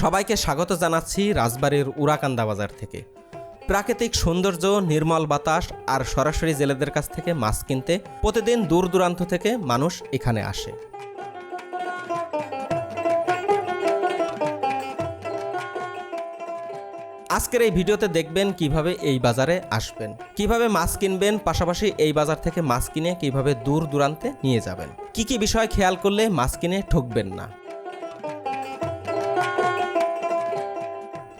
সবাইকে স্বাগত জানাচ্ছি রাজবাড়ির উড়াকান্দা বাজার থেকে। প্রাকৃতিক সৌন্দর্য, নির্মল বাতাস আর সরাসরি জেলেদের কাছ থেকে মাছ কিনতে প্রতিদিন দূর দূরান্ত থেকে মানুষ এখানে আসে। আজকের এই ভিডিওতে দেখবেন কীভাবে এই বাজারে আসবেন, কীভাবে মাছ কিনবেন, পাশাপাশি এই বাজার থেকে মাছ কিনে কীভাবে দূর দূরান্তে নিয়ে যাবেন, কি কি বিষয় খেয়াল করলে মাছ কিনে ঠকবেন না।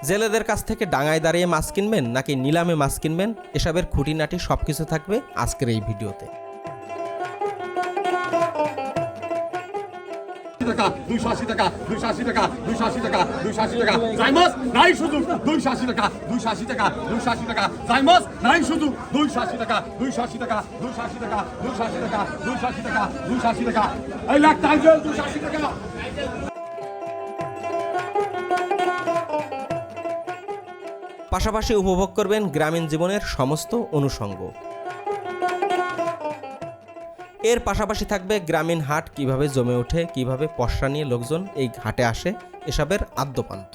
জেলেদের কাছ থেকে ডাঙায় দাঁড়িয়ে মাছ কিনবেন নাকি নিলামে মাছ কিনবেন এসবের খুঁটিনাটি সব কিছু থাকবে আজকের এই ভিডিওতে টাকা আশি টাকা আশি টাকা আশি টাকা দুইশো আশি টাকা দুইশো আশি টাকা পাশাপাশি উপভোগ করবেন গ্রামীণ জীবনের সমস্ত অনুষঙ্গ। এর পাশাপাশি থাকবে গ্রামীণ হাট, কীভাবে জমে ওঠে, কীভাবে পশরা নিয়ে লোকজন এই ঘাটে আসে, এসবের আদ্যপান্ত।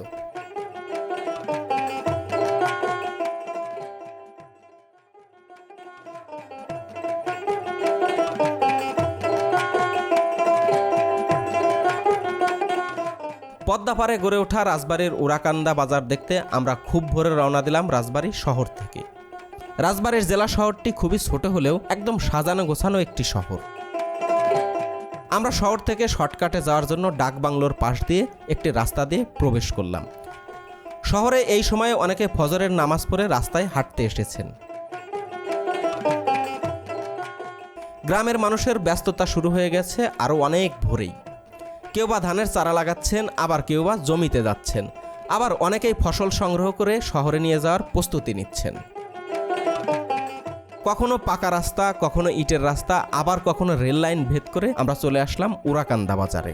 পদ্মাপাড়ে গড়ে ওঠা রাজবাড়ির উড়াকান্দা বাজার দেখতে আমরা খুব ভোরে রওনা দিলাম রাজবাড়ি শহর থেকে। রাজবাড়ির জেলা শহরটি খুবই ছোট হলেও একদম সাজানো গোছানো একটি শহর। আমরা শহর থেকে শর্টকাটে যাওয়ার জন্য ডাক বাংলোর পাশ দিয়ে একটি রাস্তা দিয়ে প্রবেশ করলাম। শহরে এই সময়ে অনেকে ফজরের নামাজ পড়ে রাস্তায় হাঁটতে এসেছেন। গ্রামের মানুষের ব্যস্ততা শুরু হয়ে গেছে আরও অনেক ভোরেই। কেউ বা ধানের চারা লাগাচ্ছেন আবার কেউ বা জমিতে যাচ্ছেন। আবার অনেকেই ফসল সংগ্রহ করে শহরে নিয়ে যাওয়ার প্রস্তুতি নিচ্ছেন। কখনো পাকা রাস্তা কখনো ইটের রাস্তা আবার কখনো রেল লাইন ভেদ করে আমরা চলে আসলাম উড়াকান্দা বাজারে।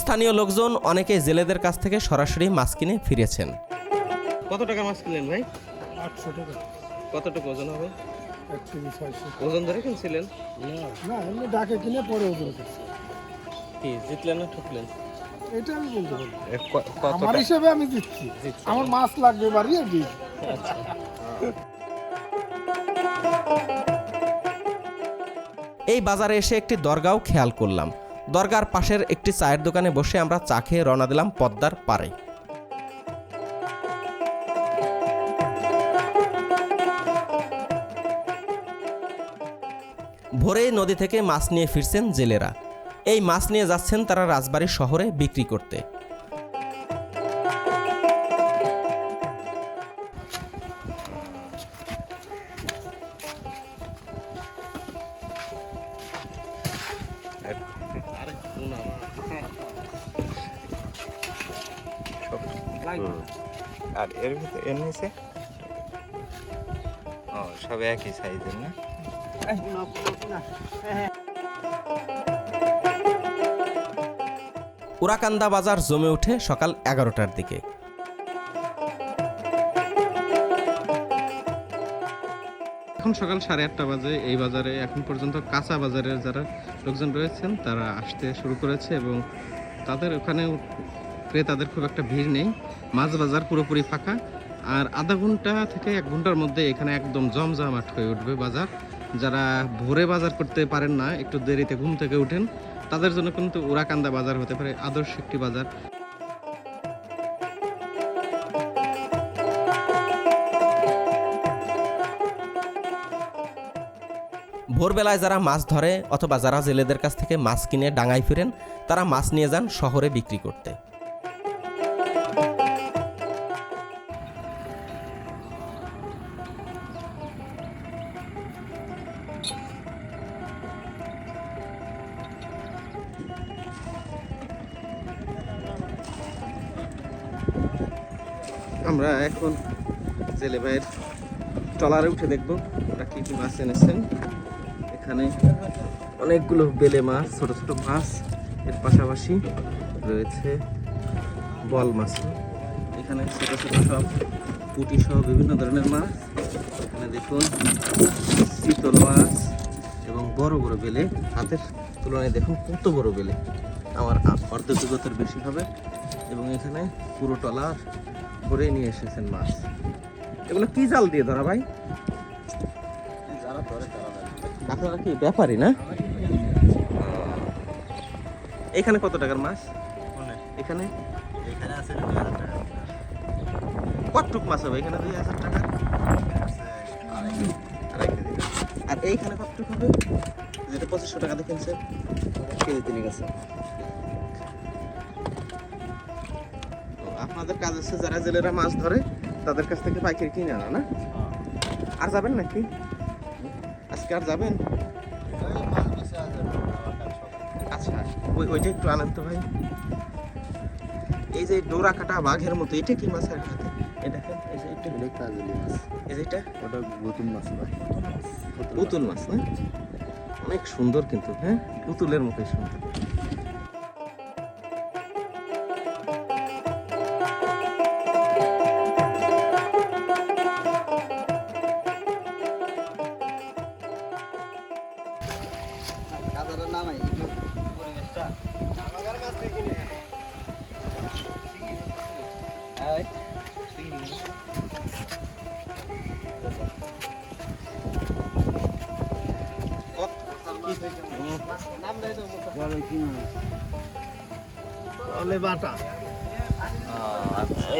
স্থানীয় লোকজন অনেকে জেলেদের কাছ থেকে সরাসরি মাছ কিনে ফিরেছেন। কত টাকা মাছ কিনলেন ভাই? আটশো টাকা। কতটুকু ওজন হবে? ওজন ধরে কিনছিলেন? না এমনি ডাকে কিনে পরে ওজন কি জিতলেন না ঠকলেন? এটা আমি বলতে পারি না। কত আমার হিসেবে আমি দিচ্ছি দিচ্ছেন। আমার মাছ লাগবে বাড়িয়ে দিই। এই বাজারে এসে একটি দরগাও খেয়াল করলাম। দরগার পাশের একটি চায়ের দোকানে বসে আমরা চা খেয়ে রওনা দিলাম পদ্মার পাড়ে। ভোরে নদী থেকে মাছ নিয়ে ফিরছেন জেলেরা। এই মাছ নিয়ে যাচ্ছেন তারা রাজবাড়ী শহরে বিক্রি করতে। আর এর ভিতরে এর নিচে? ও সব একই সাইজের না? উরাকান্দা বাজার জমে ওঠে সকাল এগারোটার দিকে। এখন সকাল সাড়ে আটটা বাজে, এই বাজারে এখন পর্যন্ত কাঁচা বাজারের যারা লোকজন রয়েছেন, তারা আসতে শুরু করেছে এবং তাদের ওখানে ক্রেতাদের খুব একটা ভিড় নেই। মাছ বাজার পুরোপুরি ফাঁকা। আর আধা ঘণ্টা থেকে এক ঘণ্টার মধ্যে এখানে একদম জমজমাট হয়ে উঠবে বাজার। যারা ভোরে বাজার করতে পারেন না, একটু দেরিতে ঘুম থেকে উঠেন তাদের জন্য কিন্তু উড়াকান্দা বাজার হতে পারে, আদর্শ একটি বাজার। ভোরবেলায় যারা মাছ ধরে অথবা যারা জেলেদের কাছ থেকে মাছ কিনে ডাঙায় ফিরেন, তারা মাছ নিয়ে যান শহরে বিক্রি করতে। এখন জেলে ভাইয়ের ট্রলারে উঠে দেখব ওরা কী কী মাছ এনেছেন। এখানে অনেকগুলো বেলে মাছ, ছোট ছোট মাছ, এর পাশাপাশি রয়েছে বল মাছ। এখানে ছোট ছোট সব পুঁটি সহ বিভিন্ন ধরনের মাছ। এখানে দেখুন চিতল মাছ এবং বড় বড় বেলে। হাতের তুলনায় দেখুন কত বড় বেলে। আমার অর্ধ জগতের বেশি হবে। এবং এখানে পুরো টলা ভরে নিয়ে এসেছেন মাছ। এগুলো কি জাল দিয়ে ধরা ভাই? আপনারা কি ব্যাপারই না? এখানে কত টাকার মাছ? এখানে? আছে কতটুক মাছ হবে? এখানে দুই হাজার টাকা। আর এইখানে কতটুকু হবে? যেটা পঁচিশশো টাকা দিয়ে কিনছে কেজি তিনি গেছে। আপনাদের কাজ হচ্ছে যারা জেলেরা মাছ ধরে তাদের কাছ থেকে পাইকারি কিনে আনা না? আর যাবেন নাকি? আজকে আর যাবেন? আচ্ছা ওই ওইটা একটু আনেন তো ভাই। এই যে ডোরা কাটা বাঘের মতো এটা কি মাছ আর এটা? এই যে এটা। এই যে এটা? ওটা নতুন মাছ ভাই পুতুল মাছ না? অনেক সুন্দর কিন্তু হ্যাঁ? পুতুলের মতোই সুন্দর।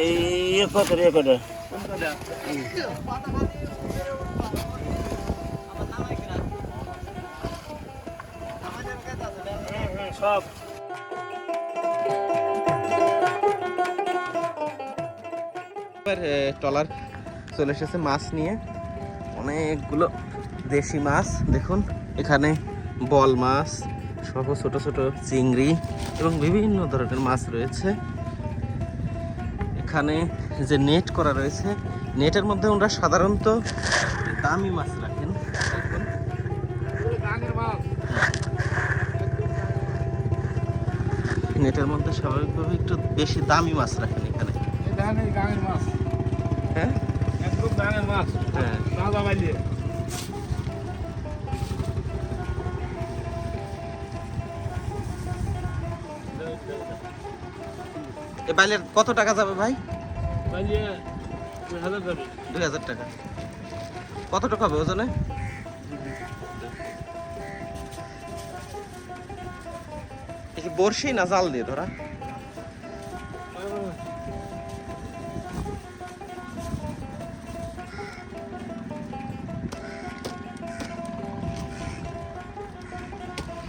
এই কত রে কত? সব। ট্রলার চলে এসেছে মাছ নিয়ে। অনেকগুলো দেশি মাছ দেখুন এখানে বল মাছ সহ ছোট ছোট চিংড়ি। এবং বিভিন্ন ধরনের মাছ রয়েছে। এখানে যে নেট করা রয়েছে নেটের মধ্যে ওরা সাধারণত দামি মাছ রাখেন। নেটের মধ্যে স্বাভাবিকভাবে একটু বেশি দামি মাছ রাখেন এখানে। হ্যাঁ? হ্যাঁ। বাইলের কত টাকা যাবে ভাই? দুই হাজার টাকা। কত টাকা হবে ওজনে? কি বড়শি না জাল দিয়ে ধরা?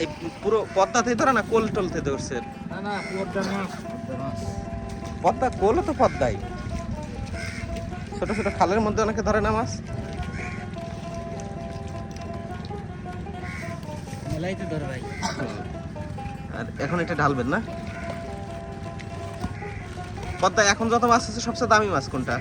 এই পুরো পদ্মাতে ধরা না কোল টলতে ধরছে? পদ্মা কোলও তো পদ্মাই। ছোট ছোট খালের মধ্যে অনেকে ধরে না মাছ। আর এখন এটা ঢালবেন না? পদ্মা এখন যত মাছ আছে সবচেয়ে দামি মাছ কোনটা?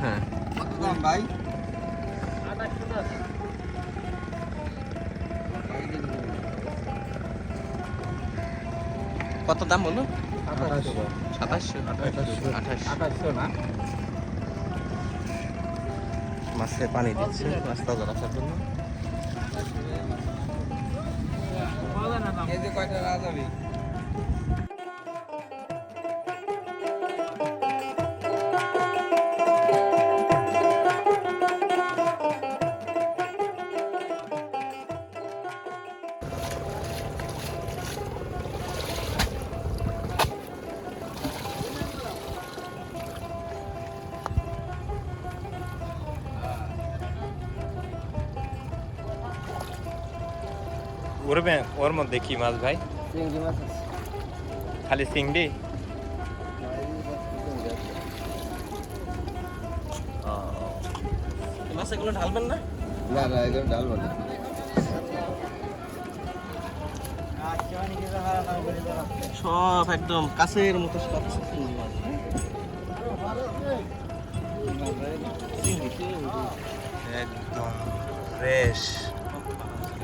হ্যাঁ। কত দাম ভাই কত দাম বলো সাতাশশো আঠাশশো না? মাছে পানি দিচ্ছে, মাছ তাজা রাখার জন্য। কেজি কয়টা রাজাবি উড়বে ওর মধ্যে কি মাছ ভাই? খালি চিংড়ি? মাছ এগুলো ঢালবেন না? না না একদম ডাল বলে সব একদম কাছের মতো সব চিংড়ি মাছ। একদম ফ্রেশ।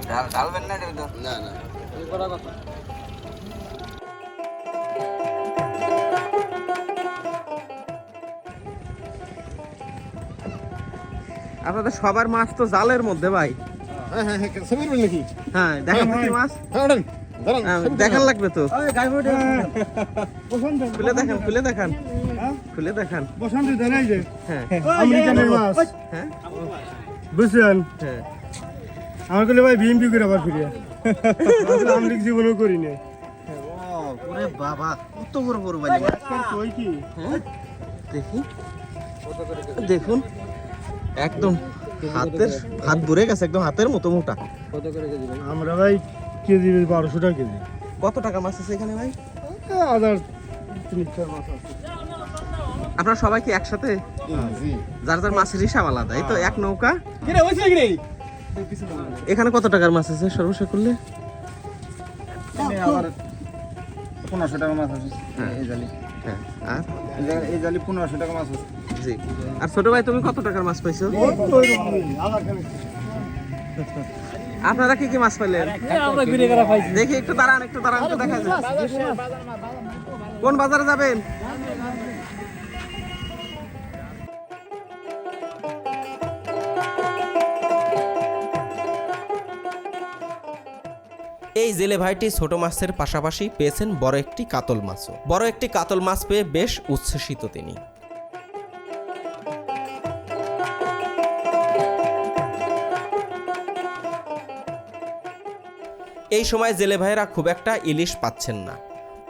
ডালবেন না এটা না না। আপনাদের সবার মাছ তো জালের মধ্যে ভাই। হ্যাঁ হ্যাঁ হ্যাঁ হ্যাঁ দেখান মাছ? দেখান লাগবে তো। খুলে দেখান খুলে দেখান। খুলে দেখান। বসন্ত হ্যাঁ। আমেরিকানের মাছ। হ্যাঁ? বুঝছেন হ্যাঁ। আমার কইলে ভাই বিএমপি করে আবার ফিরে আমলিক জীবনও করি না ওরে বাবা কত বড় বড় বালি কই কি? হ্যাঁ দেখি। দেখুন একদম হাতের হাত ভরে গেছে একদম হাতের মতো মোটা। আমরা ভাই কেজি বারোশো টাকা কেজি। কত টাকা মাছ আছে এখানে ভাই? হাজার মাছ আছে। আপনারা সবাই কি একসাথে? যার যার মাছের হিসাব আলাদা এই তো এক নৌকা। এখানে কত টাকার মাছ আছে সর্বশেষ করলে? পনেরোশো টাকা মাছ আছে। হ্যাঁ। এই জালি। হ্যাঁ। আর? এই জালি- পনেরোশো টাকা মাছ আছে। জি। আর ছোট ভাই তুমি কত টাকার মাছ পাইছো? আপনারা কি কি মাছ পাইলেন? দেখি একটু দাঁড়ান একটু দাঁড়ান দেখা যায় কোন বাজারে যাবেন? জেলে ভাইটি ছোট মাছের পাশাপাশি পেয়েছেন বড় একটি কাতল মাছও। বড় একটি কাতল মাছ পেয়ে বেশ উচ্ছ্বসিত তিনি। এই সময় জেলে ভাইয়েরা খুব একটা ইলিশ পাচ্ছেন না।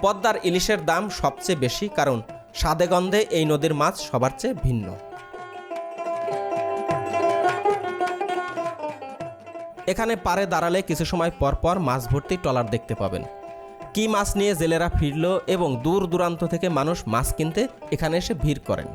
পদ্মার ইলিশের দাম সবচেয়ে বেশি, কারণ স্বাদে গন্ধে এই নদীর মাছ সবার চেয়ে ভিন্ন। এখানে পারে দাঁড়ালে কিছু সময় পর পর মাছ ভর্তি ট্রলার দেখতে পাবেন। কি মাছ নিয়ে জেলেরা ফিরল এবং দূর দূরান্ত থেকে মানুষ মাছ কিনতে এখানে এসে ভিড় করেন।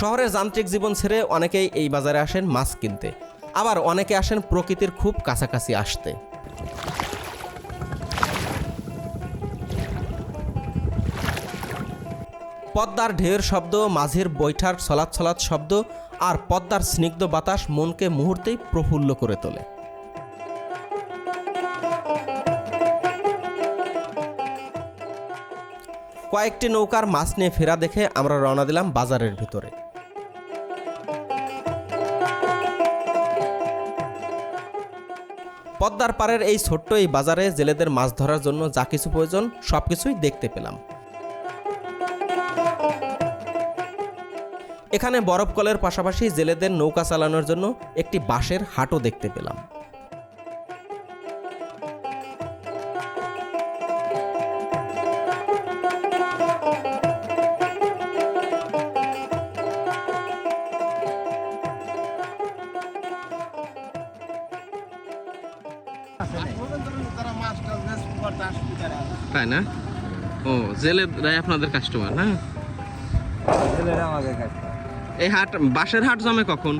শহরের যান্ত্রিক জীবন ছেড়ে অনেকেই এই বাজারে আসেন মাছ কিনতে। আবার অনেকে আসেন প্রকৃতির খুব কাছাকাছি আসতে। পদ্মার ঢেউয়ের শব্দ, মাঝের বৈঠার ছলাৎ ছলাৎ শব্দ আর পদ্মার স্নিগ্ধ বাতাস মনকে মুহূর্তেই প্রফুল্ল করে তোলে। কয়েকটি নৌকার মাছ নিয়ে ফেরা দেখে আমরা রওনা দিলাম বাজারের ভিতরে। পদ্মার পাড়ের এই ছোট্ট এই বাজারে জেলেদের মাছ ধরার জন্য যা কিছু প্রয়োজন সব কিছুই দেখতে পেলাম। এখানে বরফ কলের পাশাপাশি জেলেদের নৌকা চালানোর জন্য একটি বাঁশের হাটও দেখতে পেলাম। তাই না? ও, জেলেরাই আপনাদের কাস্টমার না? ছেলেরা আমাকে কাটতে এই হাট বাঁশের হাট জমে কখন?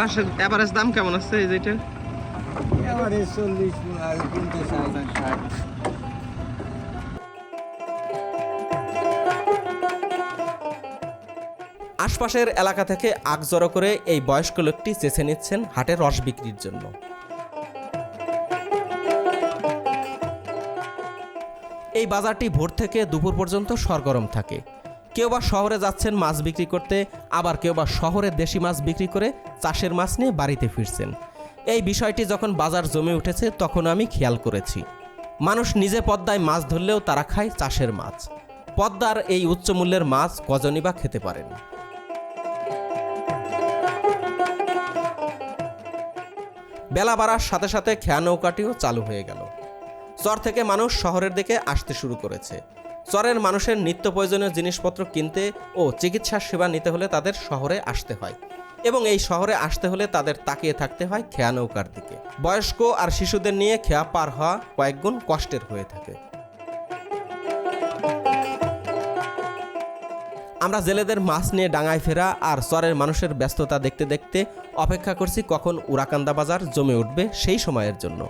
বাঁশের এভারেজ দাম কেমন আছে এই যেটা আশপাশের এলাকা থেকে আগ জড়ো করে এই বয়স্ক লোকটি চেছে নিচ্ছেন হাটে রস বিক্রির জন্য। এই বাজারটি ভোর থেকে দুপুর পর্যন্ত সরগরম থাকে। কেউ বা শহরে যাচ্ছেন মাছ বিক্রি করতে, আবার কেউ বা শহরে দেশি মাছ বিক্রি করে চাষের মাছ নিয়ে বাড়িতে ফিরছেন। এই বিষয়টি যখন বাজার জমে উঠেছে, তখন আমি খেয়াল করেছি। মানুষ নিজে পদ্মায় মাছ ধরলেও তারা খায় চাষের মাছ। পদ্মার এই উচ্চ মূল্যের মাছ কজনই বা খেতে পারেন। বেলা বাড়ার সাথে সাথে খেয়া নৌকাটিও চালু হয়ে গেল। চর থেকে মানুষ শহরের দিকে আসতে শুরু করেছে। চরের মানুষের নিত্য প্রয়োজনীয় জিনিসপত্র কিনতে ও চিকিৎসার সেবা নিতে হলে তাদের শহরে আসতে হয় এবং এই শহরে আসতে হলে তাদের তাকিয়ে থাকতে হয় খেয়া নৌকার দিকে। বয়স্ক আর শিশুদের নিয়ে খেয়া পার হওয়া কয়েকগুণ কষ্টের হয়ে থাকে। আমরা জেলেদের মাছ নিয়ে ডাঙায় ফেরা আর চরের মানুষের ব্যস্ততা দেখতে দেখতে অপেক্ষা করছি কখন উরাকান্দা বাজার জমে উঠবে সেই সময়ের জন্য।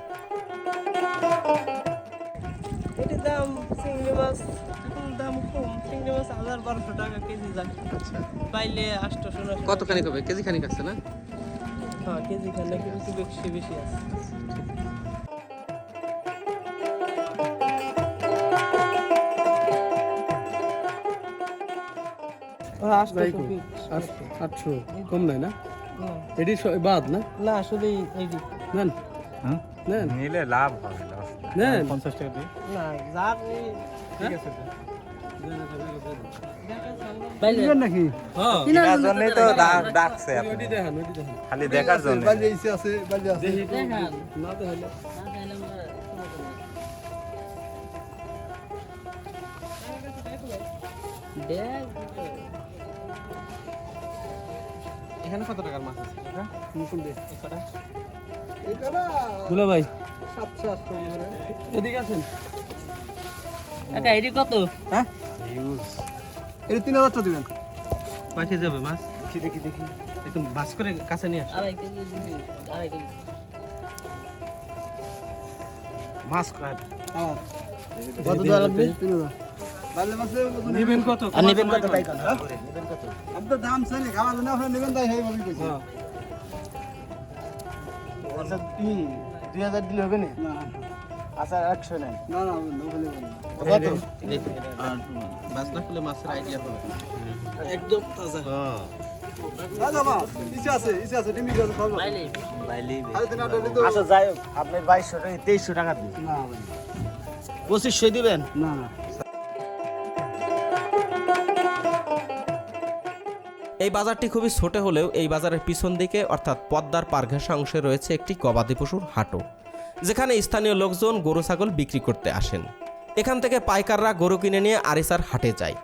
দাম চিংড়ি মাছ এখন দাম কম। চিংড়ি মাছ হাজার বারোশো টাকা কেজি যায় আচ্ছা। পাইলে আটশোশো নশো কতখানি হবে কেজি খানিক আছে না? হ্যাঁ কেজি খানে কিছু বেশি বেশি আছে। আটশো। কম নাই না? না, এটি বাদ না? না শুধু এইটি নেন। নেন। নিলে লাভ হবে নেন। না যার এই নাকি? তো ডাকছে আপনি। দেখান ওইটি দেখান। খালি দেখার জন্য। না তো হলে এখানে কত টাকার মাছ আছে? দুলা ভাই। এদিকে আছেন এটি কত? এটা তিন হাজার টাকা দিবেন। মাছ? দেখি দেখি একদম বাস করে কাছে নিয়ে আড়াই কেজি আড়াই কেজি। মাছ কয়? কত দেওয়া লাগবে? তিন হাজার নেবেন কত? আর নেবেন কত? আপনার দাম খাওয়া না নেবেন তাই হয় কইছি আচ্ছা দুই হাজার দিলে হবে না? আচ্ছা একশো নেন। না না মাছ না খুলে মাছের আইডিয়া হবে একদম তাজা। হাজার তো আচ্ছা যাই হোক আপনি বাইশশো টাকা তেইশশো টাকা দিন। না পঁচিশশো দিবেন? না। এই বাজারটি খুবই ছোট হলেও এই বাজারের পিছন দিকে, অর্থাৎ পদ্মার পারঘেসা অংশে রয়েছে একটি গবাদি পশুর হাটও, যেখানে স্থানীয় লোকজন গরু ছাগল বিক্রি করতে আসেন। এখান থেকে পাইকাররা গরু কিনে নিয়ে আরিসার হাটে যায়।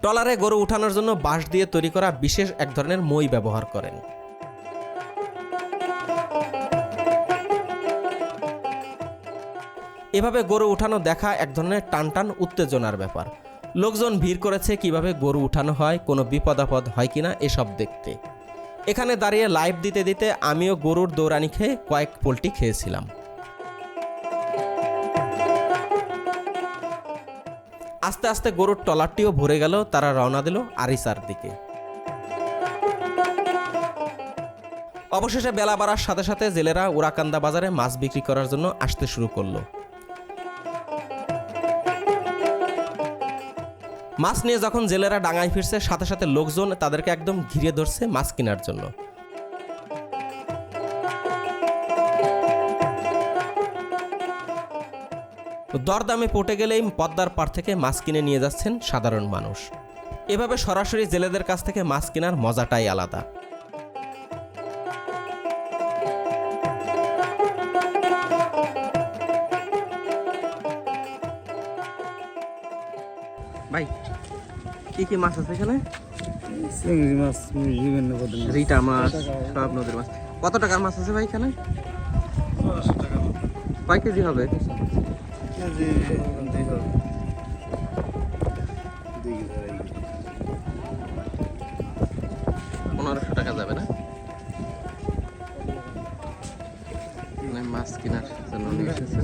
ট্রলারে গরু উঠানোর জন্য বাঁশ দিয়ে তৈরি করা বিশেষ এক ধরনের মই ব্যবহার করেন। এভাবে গরু উঠানো দেখা এক ধরনের টানটান উত্তেজনার ব্যাপার। লোকজন ভিড় করেছে কীভাবে গরু উঠানো হয়, কোনো বিপদ আপদ হয় কিনা এসব দেখতে। এখানে দাঁড়িয়ে লাইভ দিতে দিতে আমিও গরুর দৌড়ানি খেয়ে কয়েক পোলটি খেয়েছিলাম। আস্তে আস্তে গরুর টলারটিও ভরে গেল, তারা রওনা দিল আরিসার দিকে। অবশেষে বেলা বাড়ার সাথে সাথে জেলেরা উরাকান্দা বাজারে মাছ বিক্রি করার জন্য আসতে শুরু করল। মাছ নিয়ে যখন জেলেরা ডাঙায় ফিরছে, সাথে সাথে লোকজন তাদেরকে একদম ঘিরে ধরছে মাছ কেনার জন্য। দরদামে পটে গেলেই পদ্মার পার থেকে মাছ কিনে নিয়ে যাচ্ছেন সাধারণ মানুষ। এভাবে সরাসরি জেলেদের কাছ থেকে মাছ কেনার মজাটাই আলাদা। কি কি মাছ আছে এখানে? চিংড়ি মাছ বিভিন্ন কত রিটা মাছ সব নদীর মাছ। কত টাকার মাছ আছে ভাই এখানে? কয় কেজি হবে? পনেরোশো টাকা যাবে না? মানে মাছ কেনার জন্য নিয়ে এসেছে।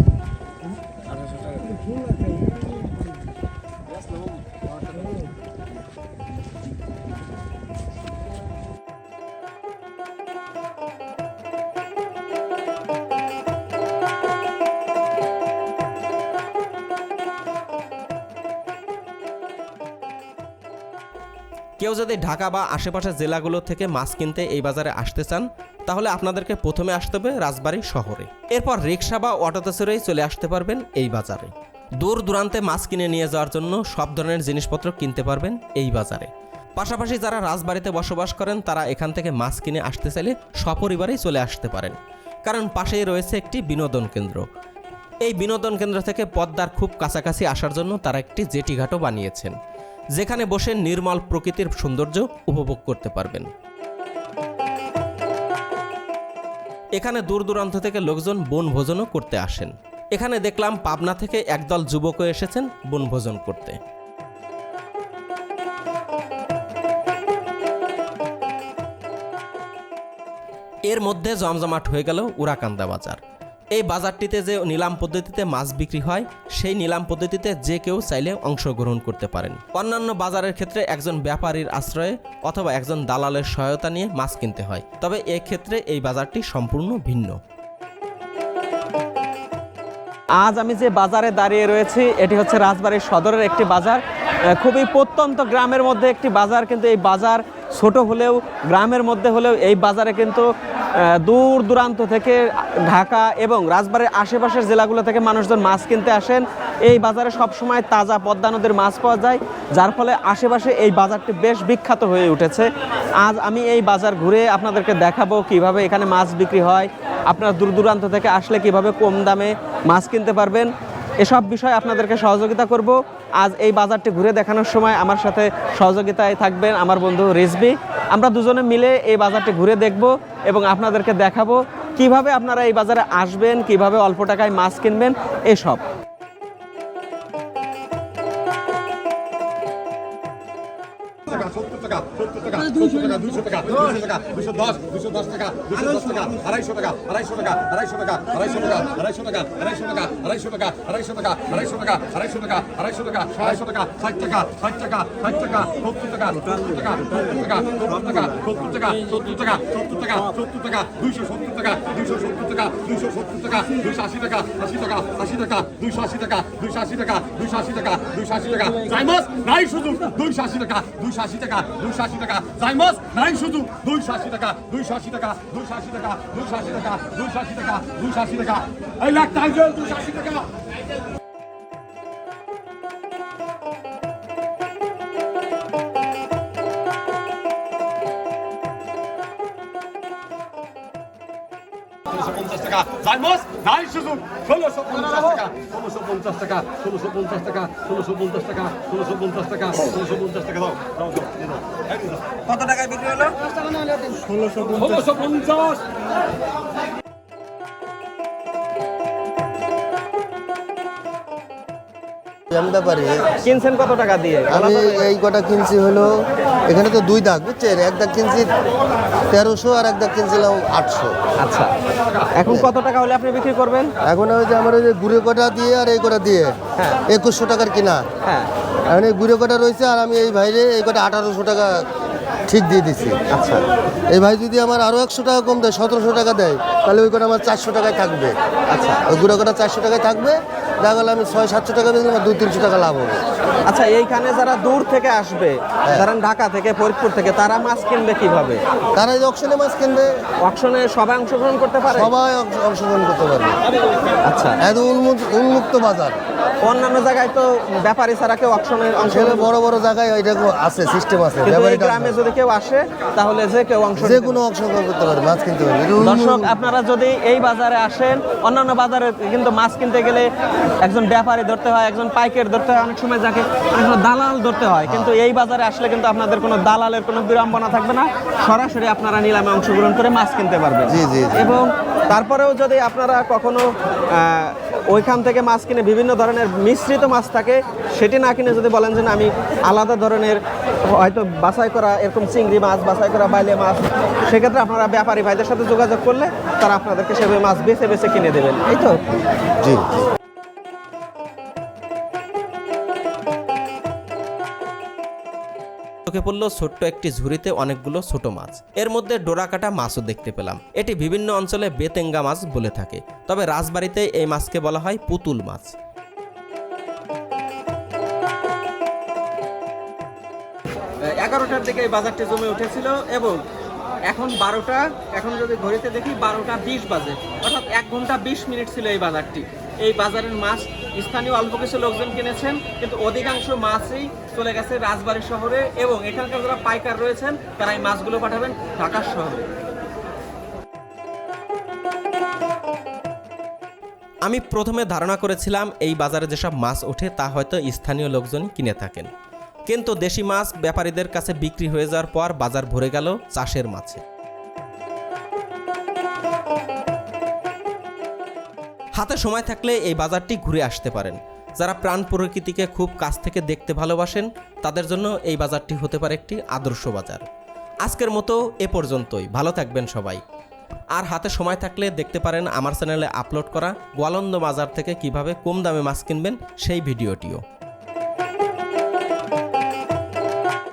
কেউ যদি ঢাকা বা আশেপাশের জেলাগুলো থেকে মাছ কিনতে এই বাজারে আসতে চান, তাহলে আপনাদেরকে প্রথমে আসতে হবে রাজবাড়ী শহরে। এরপর রিক্সা বা অটোতে চড়েই চলে আসতে পারবেন এই বাজারে। দূর দূরান্তে মাছ কিনে নিয়ে যাওয়ার জন্য সব ধরনের জিনিসপত্র কিনতে পারবেন এই বাজারে। পাশাপাশি যারা রাজবাড়িতে বসবাস করেন, তারা এখান থেকে মাছ কিনে আসতে চাইলে সপরিবারেই চলে আসতে পারেন। কারণ পাশেই রয়েছে একটি বিনোদন কেন্দ্র। এই বিনোদন কেন্দ্র থেকে পদ্মার খুব কাছাকাছি আসার জন্য তারা একটি জেটি ঘাটও বানিয়েছেন। যেখানে বসে নির্মল প্রকৃতির সৌন্দর্য উপভোগ করতে পারবেন। এখানে দূর দূরান্ত থেকে লোকজন বনভোজনও করতে আসেন। এখানে দেখলাম পাবনা থেকে একদল যুবকও এসেছেন বনভোজন করতে। এর মধ্যে জমজমাট হয়ে গেল উরাকান্দা বাজার। এই বাজারটিতে যে নিলাম পদ্ধতিতে মাছ বিক্রি হয়, সেই নিলাম পদ্ধতিতে যে কেউ চাইলে অংশগ্রহণ করতে পারেন। অন্যান্য বাজারের ক্ষেত্রে একজন ব্যাপারীর আশ্রয়ে অথবা একজন দালালের সহায়তা নিয়ে মাছ কিনতে হয়। তবে এক্ষেত্রে এই বাজারটি সম্পূর্ণ ভিন্ন। আজ আমি যে বাজারে দাঁড়িয়ে রয়েছি, এটি হচ্ছে রাজবাড়ির সদরের একটি বাজার। খুবই প্রত্যন্ত গ্রামের মধ্যে একটি বাজার, কিন্তু এই বাজার ছোট হলেও, গ্রামের মধ্যে হলেও এই বাজারে কিন্তু দূর দূরান্ত থেকে ঢাকা এবং রাজবাড়ির আশেপাশের জেলাগুলো থেকে মানুষজন মাছ কিনতে আসেন। এই বাজারে সবসময় তাজা পদ্মা নদীর মাছ পাওয়া যায়, যার ফলে আশেপাশে এই বাজারটি বেশ বিখ্যাত হয়ে উঠেছে। আজ আমি এই বাজার ঘুরে আপনাদেরকে দেখাবো কীভাবে এখানে মাছ বিক্রি হয়, আপনারা দূর দূরান্ত থেকে আসলে কীভাবে কম দামে মাছ কিনতে পারবেন। এসব বিষয়ে আপনাদেরকে সহযোগিতা করব। আজ এই বাজারটি ঘুরে দেখানোর সময় আমার সাথে সহযোগিতায় থাকবেন আমার বন্ধু রিজবি। আমরা দুজনে মিলে এই বাজারটি ঘুরে দেখব এবং আপনাদেরকে দেখাবো কীভাবে আপনারা এই বাজারে আসবেন, কীভাবে অল্প টাকায় মাছ কিনবেন, এসব। টাকা সত্তর টাকা সত্তর টাকা সত্তর টাকা দুশো টাকা দুশো টাকা দুশো দশ দুশো দশ টাকা দুশো দশ টাকা আড়াইশো টাকা আড়াইশো টাকা আড়াইশো টাকা আড়াইশো টাকা আড়াইশো টাকা আড়াইশো টাকা আড়াইশো টাকা আড়াইশো টাকা আড়াইশো টাকা আড়াইশো টাকা আড়াইশো টাকা আড়াইশো টাকা ষাট টাকা ষাট টাকা ষাট টাকা সত্তর টাকা সত্তর টাকা সত্তর টাকা সত্তর টাকা সত্তর টাকা সত্তর টাকা সত্তর টাকা সত্তর টাকা দুইশো সত্তর টাকা দুইশো সত্তর টাকা দুইশো সত্তর টাকা দুইশো আশি টাকা আশি টাকা আশি টাকা দুইশো আশি টাকা দুইশো আশি টাকা দুইশো আশি টাকা দুইশো আশি টাকা জাইমাস নাই শুধু দুইশো আশি টাকা দুইশো আশি টাকা দুইশো আশি টাকা। জাইমাস নাই শুধু দুইশো আশি টাকা, দুইশো আশি টাকা, দুইশো আশি টাকা, দুইশো আশি টাকা, দুইশো আশি টাকা, দুইশো আশি টাকা এই লাখ টাইজল দুইশো আশি টাকা। ষোলোশো পঞ্চাশ টাকা। জাইমাস নাই শুধু ষোলোশো পঞ্চাশ টাকা। ষোলোশো পঞ্চাশ টাকা ষোলোশো পঞ্চাশ টাকা ষোলোশো পঞ্চাশ টাকা ষোলোশো পঞ্চাশ টাকা ষোলোশো পঞ্চাশ টাকা দাও দাও দাও দিয়ে দাও। কত টাকায় বিক্রি হলো? ষোলোশো পঞ্চাশ। ব্যাপারে কিনছেন কত টাকা দিয়ে? আমি এই কটা কিনছি হলো এখানে তো দুই দাগ বুঝছেন? এক দাগ কিনছি তেরোশো আর এক দাগ কিনছিলাম আটশো। আচ্ছা। এখন কত টাকা হলে আপনি বিক্রি করবেন? এখন ওই যে আমার ওই যে গুড়ে কটা দিয়ে আর এই কটা দিয়ে হ্যাঁ। একুশশো টাকার কিনা। হ্যাঁ। এখন এই গুড়ে কটা রয়েছে আর আমি এই ভাইরে এই কটা আঠারোশো টাকা ঠিক দিয়ে দিছি। আচ্ছা। এই ভাই যদি আমার আরও একশো টাকা কম দেয় সতেরোশো টাকা দেয় তাহলে ওই কটা আমার চারশো টাকায় থাকবে। আচ্ছা। ওই গুঁড়ো কটা চারশো টাকায় থাকবে দেখা গেলো আমি ছয় সাতশো টাকা আমার দুই তিনশো টাকা লাভ হবে। আচ্ছা এইখানে যারা দূর থেকে আসবে ধরেন ঢাকা থেকে ফরিদপুর থেকে তারা মাছ কিনবে কীভাবে? তারা এই অকশনে মাছ কিনবে। অকশনে সবাই অংশগ্রহণ করতে পারে? সবাই অংশগ্রহণ করতে পারবে আচ্ছা। এত উন্মুক্ত বাজার। অন্যান্য জায়গায় তো ব্যাপারী ছাড়া কেউ অকশনের অংশ বড় বড় জায়গায় আছে সিস্টেম আছে গ্রামে যদি কেউ আসে তাহলে যে কেউ অংশ যে কোনো অংশগ্রহণ করতে পারবে মাছ কিনতে পারবে। দর্শক আপনারা যদি এই বাজারে আসেন অন্যান্য বাজারে কিন্তু মাছ কিনতে গেলে একজন ব্যাপারী ধরতে হয় একজন পাইকারি ধরতে হয় অনেক সময় যাকে অনেক সময় দালাল ধরতে হয়। কিন্তু এই বাজারে আসলে কিন্তু আপনাদের কোনো দালালের কোনো বিড়ম্বনা থাকবে না। সরাসরি আপনারা নিলামে অংশগ্রহণ করে মাছ কিনতে পারবেন। জি, জি। এবং তারপরেও যদি আপনারা কখনো আহ, ওইখান থেকে মাছ কিনে বিভিন্ন ধরনের মিশ্রিত মাছ থাকে, সেটি না কিনে যদি বলেন যে আমি আলাদা ধরনের হয়তো বাছাই করা এরকম চিংড়ি মাছ, বাছাই করা বাইলে মাছ, সেক্ষেত্রে আপনারা ব্যাপারী ভাইদের সাথে যোগাযোগ করলে তারা আপনাদেরকে সেভাবে মাছ বেছে বেছে কিনে দেবেন। এই তো? জি। চোখে পড়ল ছোট্ট একটি ঝুড়িতে অনেকগুলো ছোট মাছ। এর মধ্যে ডোরাকাটা মাছও দেখতে পেলাম। এটি বিভিন্ন অঞ্চলে বেতেঙ্গা মাছ বলে থাকে। তবে রাজবাড়িতে এই মাছকে বলা হয় পুতুল মাছ। এগারোটার দিকে এই বাজারটি জমে উঠেছিল এবং এখন বারোটা, এখন যদি ঘড়িতে দেখি বারোটা বিশ বাজে। অর্থাৎ এক ঘণ্টা বিশ মিনিট ছিল এই বাজারটি। এই বাজারের মাছ স্থানীয় অল্প কিছু লোকজন কিনেছেন, কিন্তু অধিকাংশ মাছই চলে গেছে রাজবাড়ী শহরে এবং এখানকার যারা পাইকার রয়েছেন, তারা এই মাছগুলো পাঠাবেন ঢাকা শহরে। আমি প্রথমে ধারণা করেছিলাম এই বাজারে যেসব মাছ ওঠে, তা হয়তো স্থানীয় লোকজন কিনে থাকেন। কিন্তু দেশি মাছ ব্যাপারীদের কাছে বিক্রি হয়ে যাওয়ার পর বাজার ভরে গেল চাষের মাছে। হাতে সময় থাকলে এই বাজারটি ঘুরে আসতে পারেন। যারা প্রাণ প্রকৃতিকে খুব কাছ থেকে দেখতে ভালোবাসেন, তাদের জন্য এই বাজারটি হতে পারে একটি আদর্শ বাজার। আজকের মতো এ পর্যন্তই। ভালো থাকবেন সবাই। আর হাতে সময় থাকলে দেখতে পারেন আমার চ্যানেলে আপলোড করা গোয়ালন্দ বাজার থেকে কীভাবে কম দামে মাছ কিনবেন সেই ভিডিওটিও।